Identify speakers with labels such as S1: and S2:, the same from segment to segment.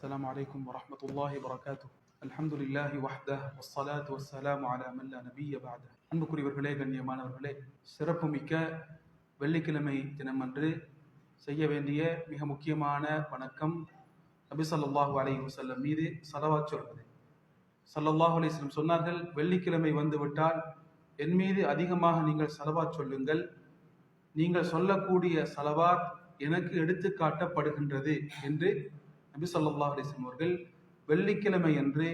S1: السلام عليكم ورحمة الله وبركاته الحمد لله وحده والصلاة والسلام على من لا نبي بعده அன்புக்குரியவர்களே கண்ணியமானவர்களே சிறப்புமிக்க வெள்ளிக்கிழமை தினமன்று செய்ய வேண்டிய மிக முக்கியமான வணக்கம் நபி ஸல்லல்லாஹு அலைஹி வஸல்லம் மீது சலவாத் சொல்வது ஸல்லல்லாஹு அலைஹி வஸல்லம் சொன்னார்கள் வெள்ளிக்கிழமை வந்துவிட்டால் என் மீது அதிகமாக நீங்கள் சலவாத் சொல்லுங்கள் நீங்கள் சொல்லக்கூடிய சலவாத் எனக்கு எடுத்து காட்டப்படுகின்றது என்று நபி ஸல்லல்லாஹு அலிஸ்லம் அவர்கள் வெள்ளிக்கிழமை என்று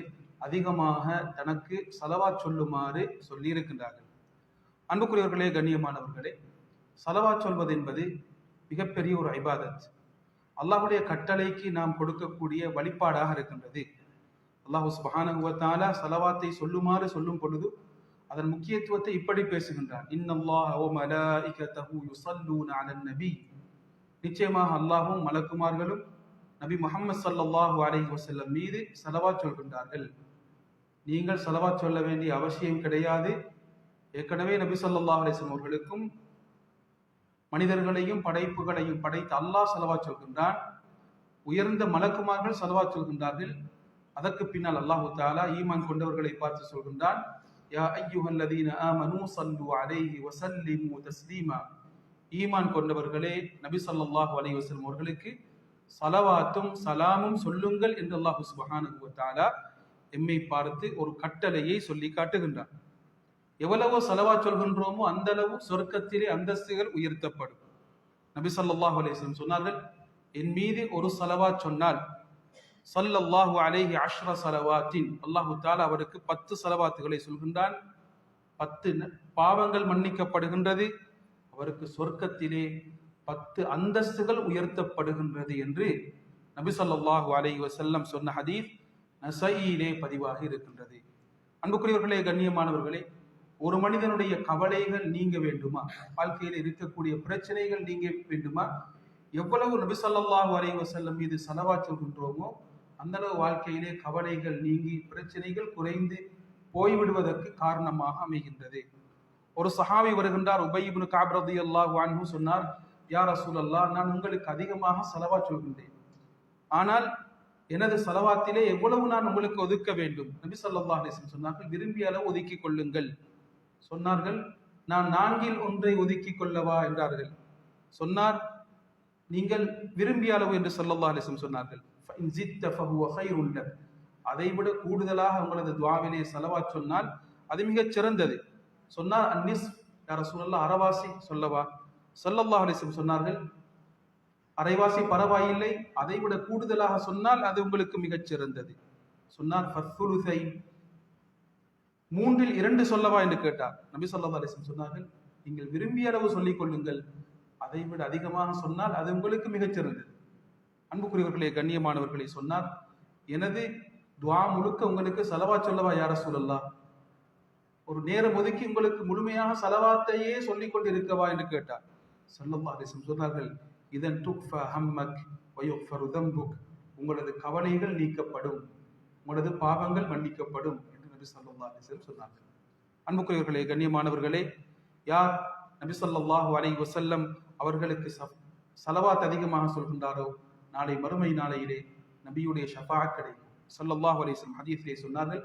S1: அதிகமாக தனக்கு சலவா சொல்லுமாறு சொல்லியிருக்கின்றார்கள். அன்புக்குரியவர்களே கண்ணியமானவர்களே சலவா சொல்வது என்பது மிகப்பெரிய ஒரு ஐபாதத் அல்லாஹுடைய கட்டளைக்கு நாம் கொடுக்கக்கூடிய வழிபாடாக இருக்கின்றது. அல்லாஹு சுப்ஹானஹு சலவாத்தை சொல்லுமாறு சொல்லும் பொழுது அதன் முக்கியத்துவத்தை இப்படி பேசுகின்றான். இன்னல்லாஹ நபி. நிச்சயமாக அல்லாஹ்வும் மலக்குமார்களும் நபி முகமது சல்லாஹூ அலஹி வசல்லம் மீது செலவா சொல்கின்றார்கள். நீங்கள் செலவா சொல்ல வேண்டிய அவசியம் கிடையாது. ஏற்கனவே நபி சொல்லாஹ் அலிஸ்லம் அவர்களுக்கும் மனிதர்களையும் படைப்புகளையும் படைத்து அல்லாஹ் செலவா சொல்கின்றான். உயர்ந்த மலக்குமார்கள் செலவா சொல்கின்றார்கள். அதற்கு பின்னால் அல்லாஹு தாலா ஈமான் கொண்டவர்களை பார்த்து சொல்கின்றான். யா ஐயுஹல்லதீன ஆமனூ ஸல்லு அலைஹி வஸல்லிமு தஸ்லீமா. ஈமான் கொண்டவர்களே நபி சொல்லாஹு அலைஹி வஸல்லம் அவர்களுக்கு சலவாத்தும் சலாமும் சொல்லுங்கள் என்று அல்லாஹு சுப்ஹானஹு எம்மை பார்த்து ஒரு கட்டளையை சொல்லி காட்டுகின்றார் எவ்வளவோ சலவாத் சொல்கின்றோமோ அந்த அளவு சொர்க்கத்திலே அந்தஸ்துகள் உயர்த்தப்படும். நபி ஸல்லல்லாஹு அலேஸ்லம் சொன்னார்கள் என் மீது ஒரு சலவாத் சொன்னால் சல்லல்லாஹு அலேஹி அஷ்ர சலவாத்தின் அல்லாஹு தஆலா அவருக்கு பத்து சலவாத்துகளை சொல்கின்றான். பத்து ந- பாவங்கள் மன்னிக்கப்படுகின்றது. அவருக்கு சொர்க்கத்திலே பத்து அந்தஸ்துகள் உயர்த்தப்படுகின்றது என்று நபி சொல்லாஹு அலை வசல்லம் சொன்ன ஹதீஸ் நசையிலே பதிவாக இருக்கின்றது. அன்புக்குரியவர்களே கண்ணியமானவர்களே ஒரு மனிதனுடைய கவலைகள் நீங்க வேண்டுமா? வாழ்க்கையில் இருக்கக்கூடிய பிரச்சனைகள் நீங்க வேண்டுமா? எவ்வளவு நபி சொல்லாஹு அலை வசல்லம் மீது செலவா சொல்கின்றோமோ அந்த அளவு வாழ்க்கையிலே கவலைகள் நீங்கி பிரச்சனைகள் குறைந்து போய்விடுவதற்கு காரணமாக அமைகின்றது. ஒரு சஹாவி வருகின்றார் உபயிபுன் காப் அல்லாஹ் அன்ஹு சொன்னார் யார் சூழல்லா நான் உங்களுக்கு அதிகமாக செலவா சொல்கின்றேன். ஆனால் எனது செலவாத்திலே எவ்வளவு நான் உங்களுக்கு ஒதுக்க வேண்டும்? நபி சொல்லா அலைஹி சொன்னார்கள் விரும்பிய அளவு ஒதுக்கி கொள்ளுங்கள். சொன்னார்கள் நான் நான்கில் ஒன்றை ஒதுக்கிக் கொள்ளவா? என்றார்கள். சொன்னார் நீங்கள் விரும்பிய அளவு என்று சொல்லல்லா அலைஹி சொன்னார்கள். "ஃபஇன் ஜித்த அதைவிட கூடுதலாக உங்களது துவாவிலே செலவா சொன்னால் அது மிகச் சிறந்தது. சொன்னார் அந்நிஸ் யார சூழல்ல அறவாசி சொல்லவா? ஸல்லல்லாஹு அலைஹி சொன்னார்கள் அரைவாசி பரவாயில்லை அதைவிட கூடுதலாக சொன்னால் அது உங்களுக்கு மிகச் சிறந்தது சொன்னார் ஃபத்துலுசை மூன்றில் இரண்டு சொல்லவா என்று கேட்டார். நபி சொல்லா அலைஹி சொன்னார்கள் நீங்கள் விரும்பிய அளவு சொல்லிக் கொள்ளுங்கள் அதைவிட அதிகமாக சொன்னால் அது உங்களுக்கு மிகச் சிறந்தது அன்புக்குரியவர்களே கண்ணியமானவர்களே சொன்னார் எனது துவா முழுக்க உங்களுக்கு செலவா சொல்லவா யார சொல்லலாம் ஒரு நேரம் ஒதுக்கி உங்களுக்கு முழுமையாக செலவாத்தையே சொல்லிக் கொண்டு இருக்கவா என்று கேட்டார். ஸல்லல்லாஹு அலைஹி சொன்னார்கள் இதன் துக்ஃப ஹம்மக் வயுக்ஃபரு தம்புக். உங்களது கவலைகள் நீக்கப்படும் உங்களது பாவங்கள் மன்னிக்கப்படும் என்று நபி ஸல்லல்லாஹு அலைஹி சொன்னார்கள். அன்புக்குரியவர்களே கண்ணியமானவர்களே யார் நபி சொல்லாஹு அலை வசல்லம் அவர்களுக்கு ச- சலவாத் அதிகமாக சொல்கின்றாரோ நாளை மறுமை நாளையிலே நபியுடைய ஷஃபா கிடைக்கும். ஸல்லல்லாஹு அலிஸ்லம் வஸல்லம் ஹதீஸிலே சொன்னார்கள்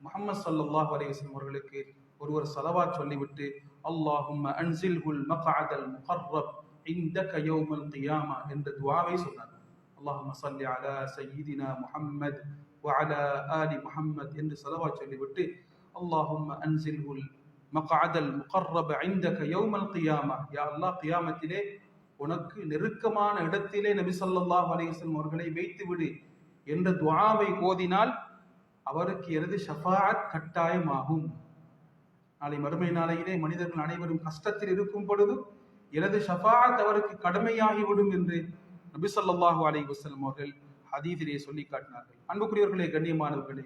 S1: முஹம்மது ஸல்லல்லாஹு அலைஹி அவர்களுக்கு ஒருவர் சலவாத் சொல்லிவிட்டு அல்லாஹும்ம அன்சில்ஹுல் மக்அதல் முகர்ரப் இந்தக யௌமல் கியாமா என்ற துஆவை சொன்னார். அல்லாஹும்ம ஸல்லி அலா சய்யிதினா முஹம்மத் வஅலா ஆலி முஹம்மத் என்று சலவாத் சொல்லிவிட்டு அல்லாஹும்ம அன்சில்ஹுல் மக்அதல் முகர்ரப் இந்தக யௌமல் கியாமா யா அல்லாஹ் கியாமத்திலே உனக்கு நெருக்கமான இடத்திலே நபி ஸல்லல்லாஹு அலைஹி வஸல்லம் அவர்களை வைத்து விடு என்ற துஆவை ஓதினால் அவருக்கு எனது ஷஃபாஅத் கட்டாயமாகும். நாளை மறுமை நாளையிலே மனிதர்கள் அனைவரும் கஷ்டத்தில் இருக்கும் பொழுது எனது ஷஃபாஅத் அவருக்கு கடமையாகிவிடும் என்று நபி சொல்லாஹு அலைஹி வசலம் அவர்கள் ஹதீதிலே சொல்லி காட்டினார்கள். அன்புக்குரியவர்களே கண்ணியமானவர்களே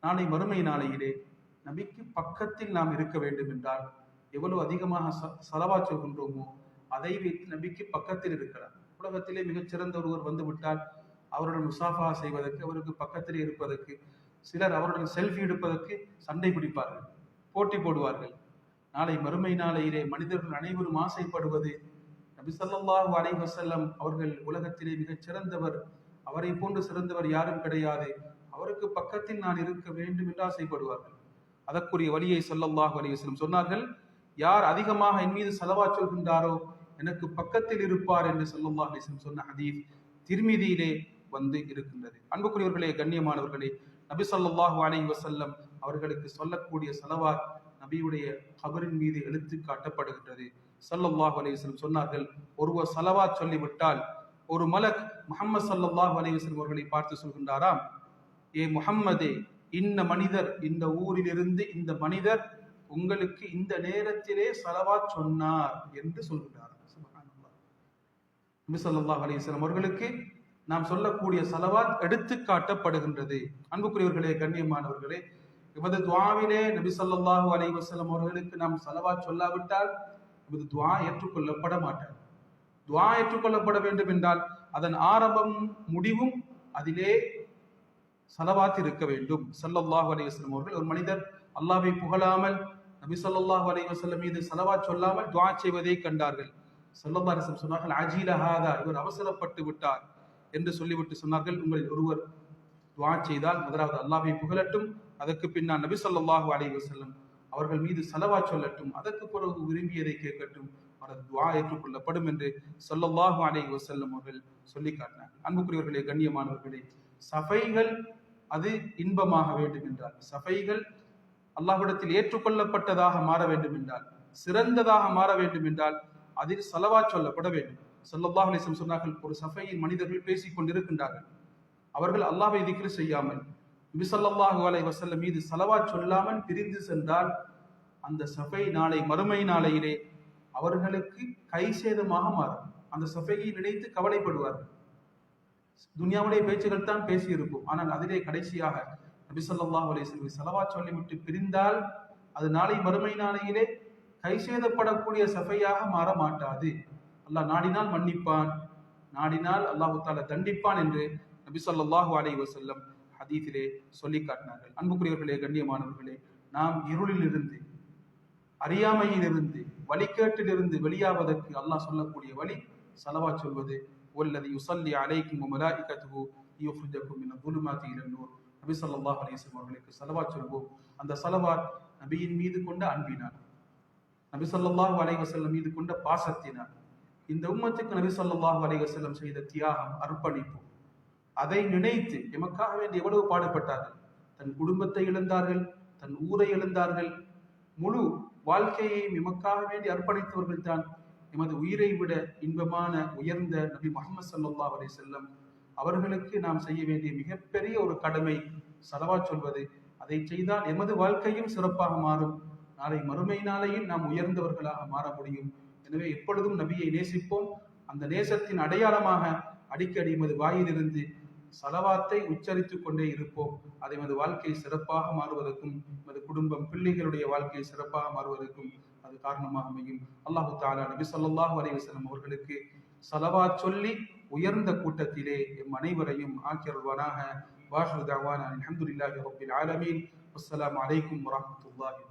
S1: நாளை மறுமை நாளையிலே நபிக்கு பக்கத்தில் நாம் இருக்க வேண்டும் என்றால் எவ்வளவு அதிகமாக ச- சொல்கின்றோமோ அதை வைத்து நபிக்கு பக்கத்தில் இருக்கிறார். உலகத்திலே மிகச்சிறந்த ஒருவர் வந்து விட்டால் அவருடன் முசாஃபா செய்வதற்கு அவருக்கு பக்கத்திலே இருப்பதற்கு சிலர் அவருடன் செல்ஃபி எடுப்பதற்கு சண்டை பிடிப்பார்கள். போட்டி போடுவார்கள். நாளை மறுமை நாளையிலே மனிதர்கள் அனைவரும் ஆசைப்படுவது நபி ஸல்லல்லாஹு வசல்லம் அவர்கள் உலகத்திலே மிகச் சிறந்தவர். அவரை போன்று சிறந்தவர் யாரும் கிடையாது. அவருக்கு பக்கத்தில் நான் இருக்க வேண்டும் என்று ஆசைப்படுவார்கள். அதற்குரிய வழியை சொல்லல்லாஹு அலைவசலம் சொன்னார்கள். யார் அதிகமாக என் மீது செலவா சொல்கின்றாரோ எனக்கு பக்கத்தில் இருப்பார் என்று சொல்லல்லாஹ் அலிஸ்லம் சொன்ன ஹதீஸ் திருமிதியிலே வந்து இருக்கின்றது. அன்புக்குரியவர்களே கண்ணியமானவர்களே நபி சொல்லாஹு அலை வசல்லம் அவர்களுக்கு சொல்லக்கூடிய செலவாத் நபியுடைய கபரின் மீது எழுத்து காட்டப்படுகின்றது. சல்லல்லாஹ் அலைவசம் சொன்னார்கள் ஒருவர் சலவா சொல்லிவிட்டால் ஒரு மலக் முகமது சல்லல்லாஹ் அலைவசம் அவர்களை பார்த்து சொல்கின்றாராம் ஏ முகம்மதே இந்த மனிதர் இந்த ஊரிலிருந்து இந்த மனிதர் உங்களுக்கு இந்த நேரத்திலே சலவா சொன்னார் என்று சொல்கின்றார் நபி அலிஸ்லாம் அவர்களுக்கு நாம் சொல்லக்கூடிய சலவாத் எடுத்து காட்டப்படுகின்றது. அன்புக்குரியவர்களே கண்ணியமானவர்களே எமது துவாவிலே நபி சொல்லாஹு அலை வசலம் அவர்களுக்கு நாம் சலவாத் சொல்லாவிட்டால் நமது துவா ஏற்றுக்கொள்ளப்பட மாட்டார் துவா ஏற்றுக்கொள்ளப்பட வேண்டும் என்றால் அதன் ஆரம்பம் முடிவும் அதிலே சலவாத் இருக்க வேண்டும். சல்லல்லாஹு அலி வஸ்லம் அவர்கள் ஒரு மனிதர் அல்லாவை புகழாமல் நபி சொல்லாஹு அலி மீது செலவா சொல்லாமல் துவா செய்வதை கண்டார்கள். சல்லல்லா அலிஸ்லம் சொன்னார்கள் அஜீலஹாதா இவர் அவசரப்பட்டு விட்டார் என்று சொல்லிவிட்டு சொன்னார்கள். உங்களில் ஒருவர் துவா செய்தால் முதலாவது அல்லாவை புகழட்டும். அதற்கு பின்னால் நபி சொல்லாஹு அலி வசல்லம் அவர்கள் மீது செலவா சொல்லட்டும். அதற்கு பிறகு விரும்பியதை கேட்கட்டும். அவரது துவா ஏற்றுக்கொள்ளப்படும் என்று சொல்லல்லாஹு அலை வசல்லம் அவர்கள் சொல்லி காட்டினார். அன்புக்குரியவர்களே கண்ணியமானவர்களே சபைகள் அது இன்பமாக வேண்டும் என்றால் சபைகள் அல்லாஹ்விடத்தில் ஏற்றுக்கொள்ளப்பட்டதாக மாற வேண்டும் என்றால் சிறந்ததாக மாற வேண்டும் என்றால் அதில் செலவா சொல்லப்பட வேண்டும். சொல்லல்லாஹ் சொன்னார்கள் ஒரு சபையின் மனிதர்கள் பேசிக் கொண்டிருக்கின்றார்கள். அவர்கள் அல்லாஹை திக்ரு செய்யாமல் நபிசல்லாஹு அலை வசல்லம் மீது செலவா சொல்லாமல் பிரிந்து சென்றால் அந்த சபை நாளை மறுமை நாளையிலே அவர்களுக்கு கை சேதமாக மாறும். அந்த சபையை நினைத்து கவலைப்படுவார்கள் துனியாவுடைய பேச்சுகள் தான் பேசியிருக்கும் ஆனால் அதிலே கடைசியாக நபிசல்லாஹ் அலையம் செலவா சொல்லிவிட்டு பிரிந்தால் அது நாளை மறுமை நாளையிலே கை சேதப்படக்கூடிய சபையாக மாற மாட்டாது. அல்லாஹ் நாடினால் மன்னிப்பான். நாடினால் அல்லாஹு தாலா தண்டிப்பான் என்று நபிசல்லாஹு அலை வசல்லம் ஹதீஃபிலே சொல்லி காட்டினார்கள். அன்புக்குரியவர்களே கண்ணியமானவர்களே நாம் இருளிலிருந்து அறியாமையிலிருந்து வழிகேட்டிலிருந்து வெளியாவதற்கு அல்லாஹ் சொல்லக்கூடிய வழி செலவா சொல்வது ஒல்லது யுசல்லி அலைக்கும் மலாய்கத்துகு யுஹ்ஜக்கும் என குலுமாத்தி இளநூர் நபி சொல்லாஹ் அலிஸ்லாம் அவர்களுக்கு செலவா சொல்வோம். அந்த செலவா நபியின் மீது கொண்ட அன்பினால் நபி சொல்லாஹு அலைவசல்லம் மீது கொண்ட பாசத்தினால் இந்த உம்மத்துக்கு நபி சொல்லாஹு அலைவசல்லம் செய்த தியாகம் அர்ப்பணிப்போம் அதை நினைத்து எமக்காக வேண்டி எவ்வளவு பாடுபட்டார்கள்? தன் குடும்பத்தை இழந்தார்கள் தன் ஊரை இழந்தார்கள். முழு வாழ்க்கையை எமக்காக வேண்டி அர்ப்பணித்தவர்கள் தான் எமது உயிரை விட இன்பமான உயர்ந்த நபி முகமது சல்லா அலி செல்லம் அவர்களுக்கு நாம் செய்ய வேண்டிய மிகப்பெரிய ஒரு கடமை சலவா சொல்வது. அதை செய்தால் எமது வாழ்க்கையும் சிறப்பாக மாறும். நாளை மறுமை நாம் உயர்ந்தவர்களாக மாற முடியும். எனவே எப்பொழுதும் நபியை நேசிப்போம். அந்த நேசத்தின் அடையாளமாக அடிக்கடி எமது வாயிலிருந்து சலவாத்தை உச்சரித்துக் கொண்டே இருப்போம். அதை எமது வாழ்க்கை சிறப்பாக மாறுவதற்கும் எமது குடும்பம் பிள்ளைகளுடைய வாழ்க்கை சிறப்பாக மாறுவதற்கும் அது காரணமாக அமையும். அல்லாஹு தாலா நபி சொல்லாஹு அலைவசலம் அவர்களுக்கு சலவா சொல்லி உயர்ந்த கூட்டத்திலே எம் அனைவரையும் ஆக்கியருள்வானாக. வாஷு தாவான அலமதுல்லாஹி ரபில் ஆலமீன். அலைக்கும் வரமத்துல்லாஹி